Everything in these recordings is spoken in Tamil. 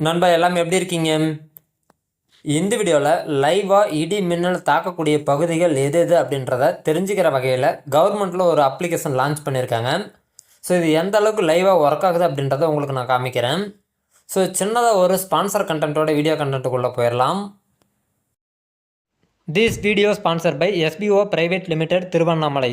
நண்பா எல்லாம் எப்படி இருக்கீங்க? இந்த வீடியோவில் லைவாக இடி மின்னல் தாக்கக்கூடிய பகுதிகள் எது எது அப்படின்றத தெரிஞ்சுக்கிற வகையில் கவர்மெண்ட்டில் ஒரு அப்ளிகேஷன் லான்ச் பண்ணியிருக்காங்க ஸோ இது எந்த அளவுக்கு லைவாக ஒர்க் ஆகுது அப்படின்றத உங்களுக்கு நான் காமிக்கிறேன். ஸோ சின்னதாக ஒரு ஸ்பான்சர் கண்டென்ட்டோட வீடியோ கண்டென்ட்டுக்குள்ளே போயிடலாம் this video sponsor by SPO private limited Tiruvannamalai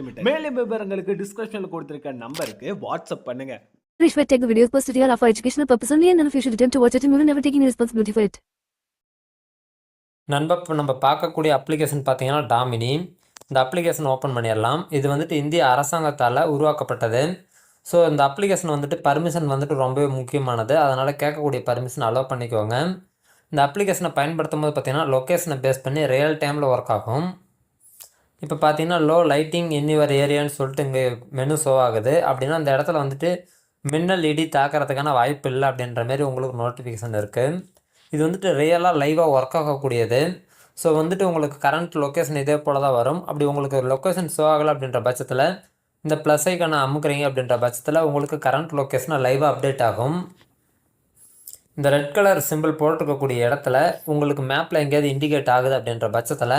limited மேலும் விவரங்களுக்கு டிஸ்கிரிப்ஷன்ல கொடுத்திருக்க நம்பருக்கு வாட்ஸ்அப் பண்ணுங்க. Rishwat take the videos posted here are for educational purpose only and of you should attempt to watch it you will never take any responsibility for it. நண்பா இப்போ நம்ம பார்க்கக்கூடிய அப்ளிகேஷன் பார்த்தீங்கன்னா டாமினி இந்த அப்ளிகேஷன் ஓப்பன் பண்ணிடலாம். இது வந்துட்டு இந்திய அரசாங்கத்தால் உருவாக்கப்பட்டது. ஸோ இந்த அப்ளிகேஷன் வந்துட்டு பர்மிஷன் வந்துட்டு ரொம்பவே முக்கியமானது. அதனால் கேட்கக்கூடிய பர்மிஷன் அலோவ் பண்ணிக்கோங்க. இந்த அப்ளிகேஷனை பயன்படுத்தும் போது பார்த்தீங்கன்னா லொக்கேஷனை பேஸ் பண்ணி ரியல் டைமில் ஒர்க் ஆகும். இப்போ பார்த்தீங்கன்னா லோ லைட்டிங் இன் ஏரியான்னு சொல்லிட்டு இங்கே மெனு ஷோ ஆகுது. அப்படின்னா அந்த இடத்துல வந்துட்டு மின்னல் இடி தாக்கிறதுக்கான வாய்ப்பு இல்லை அப்படின்ற மாதிரி உங்களுக்கு நோட்டிஃபிகேஷன் இருக்குது இது வந்துட்டு ரியலாக லைவாக ஒர்க் ஆகக்கூடியது. ஸோ வந்துட்டு உங்களுக்கு கரண்ட் லொக்கேஷன் இதே போல் தான் வரும். அப்படி உங்களுக்கு லொக்கேஷன் ஷோ ஆகலை அப்படின்ற பட்சத்தில் இந்த ப்ளஸ் ஐக்கான அமுக்குறீங்க அப்படின்ற பட்சத்தில் உங்களுக்கு கரண்ட் லொக்கேஷனை லைவாக அப்டேட் ஆகும். இந்த ரெட் கலர் சிம்பிள் போட்டிருக்கக்கூடிய இடத்துல உங்களுக்கு மேப்பில் எங்கேயாவது இண்டிகேட் ஆகுது அப்படின்ற பட்சத்தில்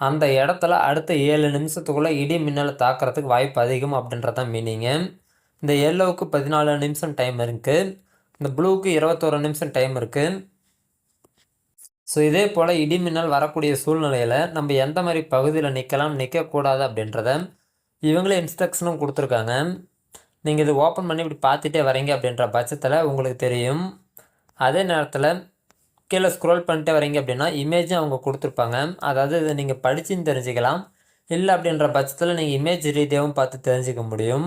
அந்த இடத்துல அடுத்த ஏழு நிமிஷத்துக்குள்ளே இடி மின்னலை தாக்கிறதுக்கு வாய்ப்பு அதிகம் அப்படின்றதான் மீனிங்கு இந்த எல்லோவுக்கு பதினாலு நிமிஷம் டைம் இருக்குது இந்த ப்ளூக்கு இருபத்தோரு நிமிஷம் டைம் இருக்குது ஸோ இதே போல் இடி மின்னல் வரக்கூடிய சூழ்நிலையில் நம்ம எந்த மாதிரி பகுதியில் நிற்கலாம் நிற்கக்கூடாது அப்படின்றத இவங்களே இன்ஸ்ட்ரக்ஷனும் கொடுத்துருக்காங்க. நீங்கள் இது ஓப்பன் பண்ணி இப்படி பார்த்துட்டே வரீங்க அப்படின்ற பட்சத்தில் உங்களுக்கு தெரியும். அதே நேரத்தில் கீழே ஸ்க்ரோல் பண்ணிட்டு வரீங்க அப்படின்னா இமேஜும் அவங்க கொடுத்துருப்பாங்க. அதாவது இதை நீங்கள் படிச்சுன்னு தெரிஞ்சுக்கலாம். இல்லை அப்படின்ற பட்சத்தில் நீங்கள் இமேஜ் ரீதியாகவும் பார்த்து தெரிஞ்சுக்க முடியும்.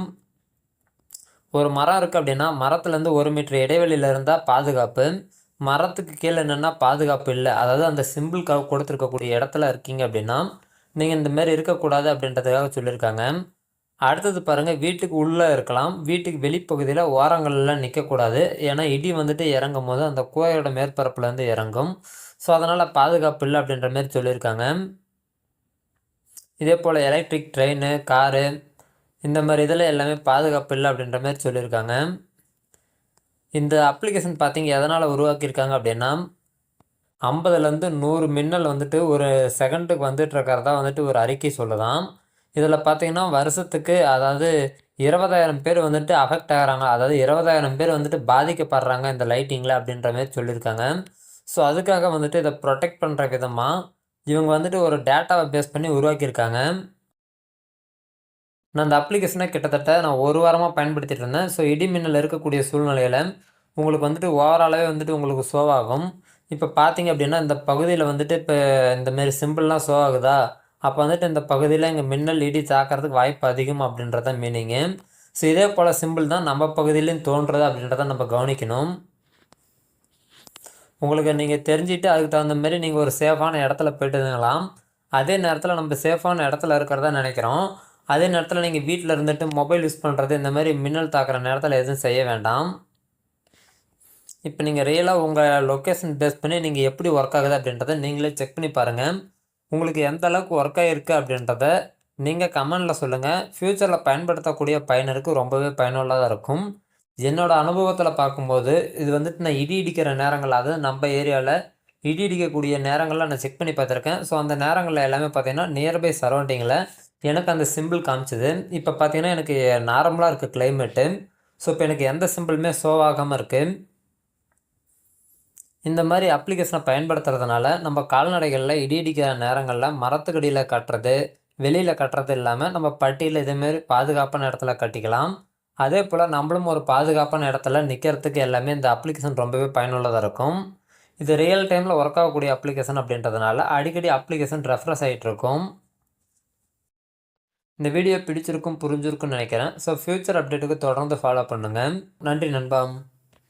ஒரு மரம் இருக்குது அப்படின்னா மரத்துலேருந்து ஒரு மீட்டர் இடைவெளியில் இருந்தால் பாதுகாப்பு. மரத்துக்கு கீழே என்னென்னா பாதுகாப்பு இல்லை. அதாவது அந்த சிம்பிள் கொடுத்துருக்கக்கூடிய இடத்துல இருக்கீங்க அப்படின்னா நீங்கள் இந்தமாரி இருக்கக்கூடாது அப்படின்றதுக்காக சொல்லியிருக்காங்க. அடுத்தது பாருங்கள் வீட்டுக்கு உள்ளே இருக்கலாம். வீட்டுக்கு வெளிப்பகுதியில் ஓரங்கள்லாம் நிற்கக்கூடாது. ஏன்னா இடி வந்துட்டு இறங்கும் போது அந்த கூரையோட மேற்பரப்புலேருந்து இறங்கும். ஸோ அதனால் பாதுகாப்பு இல்லை அப்படின்ற மாதிரி சொல்லியிருக்காங்க. இதே போல் எலக்ட்ரிக் ட்ரெயின் காரு இந்த மாதிரி இதில் எல்லாமே பாதுகாப்பு இல்லை அப்படின்ற மாதிரி சொல்லியிருக்காங்க. இந்த அப்ளிகேஷன் பார்த்தீங்க எதனால் உருவாக்கியிருக்காங்க அப்படின்னா ஐம்பதுலேருந்து நூறு மின்னல் வந்துட்டு ஒரு செகண்டுக்கு வந்துட்டு இருக்கிறதா வந்துட்டு ஒரு அறிக்கை சொல்லுதான். இதில் பார்த்தீங்கன்னா வருஷத்துக்கு அதாவது இருபதாயிரம் பேர் வந்துட்டு அஃபெக்ட் ஆகிறாங்க. அதாவது இருபதாயிரம் பேர் வந்துட்டு பாதிக்கப்படுறாங்க இந்த லைட்டிங்கில் அப்படின்ற மாதிரி சொல்லியிருக்காங்க. ஸோ அதுக்காக வந்துட்டு இதை ப்ரொடெக்ட் பண்ணுற விதமாக இவங்க வந்துட்டு ஒரு டேட்டாவை பேஸ் பண்ணி உருவாக்கியிருக்காங்க. நான் அந்த அப்ளிகேஷனை கிட்டத்தட்ட நான் ஒரு வாரமாக பயன்படுத்திட்டு இருந்தேன். ஸோ இடி மின்னல் இருக்கக்கூடிய சூழ்நிலையில் உங்களுக்கு வந்துட்டு ஓவராலாகவே வந்துட்டு உங்களுக்கு ஷோ ஆகும். இப்போ பார்த்தீங்க அப்படின்னா இந்த பகுதியில் வந்துட்டு இப்போ இந்தமாரி சிம்பிள்லாம் ஷோ ஆகுதா? அப்போ வந்துட்டு இந்த பகுதியில் இங்கே மின்னல் இடி தாக்கிறதுக்கு வாய்ப்பு அதிகம் அப்படின்றத மீனிங்கு ஸோ இதே போல் சிம்பிள் தான் நம்ம பகுதியிலையும் தோன்றுறது அப்படின்றத நம்ம கவனிக்கணும். உங்களுக்கு நீங்கள் தெரிஞ்சுட்டு அதுக்கு தகுந்த மாதிரி நீங்கள் ஒரு சேஃபான இடத்துல போயிட்டுங்களாம் அதே நேரத்தில் நம்ம சேஃபான இடத்துல இருக்கிறதா நினைக்கிறோம். அதே நேரத்தில் நீங்கள் வீட்டில் இருந்துட்டு மொபைல் யூஸ் பண்ணுறது இந்த மாதிரி மின்னல் தாக்குற நேரத்தில் எதுவும் செய்ய வேண்டாம். இப்போ நீங்கள் ரியலாக உங்கள் லொக்கேஷன் பேஸ் பண்ணி நீங்கள் எப்படி ஒர்க் ஆகுது அப்படின்றத நீங்களே செக் பண்ணி பாருங்கள் உங்களுக்கு எந்த அளவுக்கு ஒர்க் ஆகிருக்கு அப்படின்றத நீங்கள் கமெண்டில் சொல்லுங்கள் ஃப்யூச்சரில் பயன்படுத்தக்கூடிய பயனருக்கு ரொம்பவே பயனுள்ளதாக இருக்கும். என்னோடய அனுபவத்தில் பார்க்கும்போது இது வந்துட்டு நான் இடி இடிக்கிற நேரங்கள் அதாவது நம்ம ஏரியாவில் இடி இடிக்கக்கூடிய நேரங்களில் நான் செக் பண்ணி பார்த்துருக்கேன். ஸோ அந்த நேரங்களில் எல்லாமே பார்த்தீங்கன்னா நியர்பை சரௌண்டிங்கில் எனக்கு அந்த சிம்பிள் காமிச்சிது. இப்போ பார்த்தீங்கன்னா எனக்கு நார்மலாக இருக்குது கிளைமேட்டு ஸோ இப்போ எனக்கு எந்த சிம்பிளுமே ஷோ ஆகாமல் இருக்குது இந்த மாதிரி அப்ளிகேஷனை பயன்படுத்துறதுனால நம்ம கால்நடைகளில் இடி இடிக்கிற நேரங்களில் மரத்துக்கடியில் கட்டுறது வெளியில் கட்டுறது இல்லாமல் நம்ம பட்டியில் இதேமாரி பாதுகாப்பான இடத்துல கட்டிக்கலாம். அதே போல் நம்மளும் ஒரு பாதுகாப்பான இடத்துல நிற்கிறதுக்கு எல்லாமே இந்த அப்ளிகேஷன் ரொம்பவே பயனுள்ளதாக இருக்கும். இது ரியல் டைமில் ஒர்க் ஆகக்கூடிய அப்ளிகேஷன் அப்படின்றதுனால அடிக்கடி அப்ளிகேஷன் ரெஃப்ரெஷ் ஆகிட்டு இருக்கும். இந்த வீடியோ பிடிச்சிருக்கும் புரிஞ்சிருக்கும்னு நினைக்கிறேன். ஸோ ஃப்யூச்சர் அப்டேட்டுக்கு தொடர்ந்து ஃபாலோ பண்ணுங்கள் நன்றி நண்பா.